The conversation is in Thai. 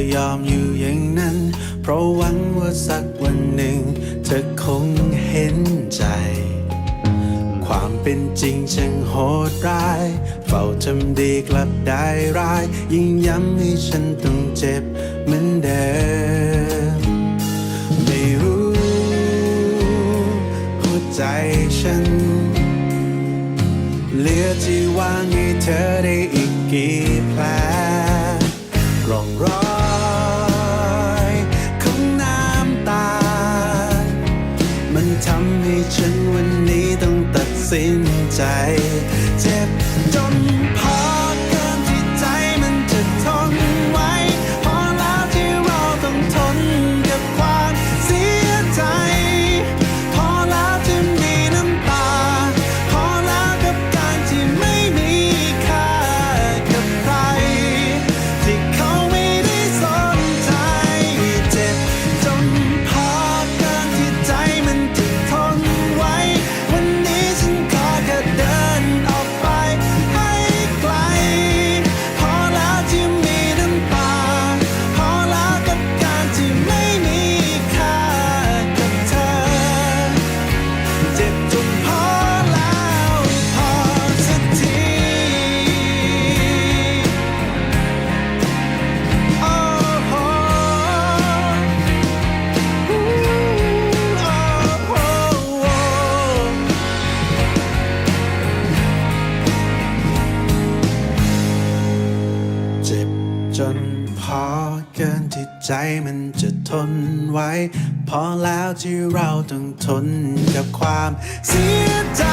จ็บก็ยอมอยู่อย่างนั้น เพราะหวังว่าสักวันหนึ่ง เธอคงเห็นใจ ความเป็นจริงช่างโหดร้าย เฝ้าทำดีกลับได้ร้าย ยิ่งย้ำให้ฉันต้องเจ็บเหมือนเดิม ไม่รู้หัวใจฉัน เหลือที่ว่างให้เธอได้อีกกี่แผล ฉันวันนี้ต้องตัดสินใจ จนพอเกินที่ใจมันจะทนไว้ พอแล้วที่เราต้องทนกับความเสียใจ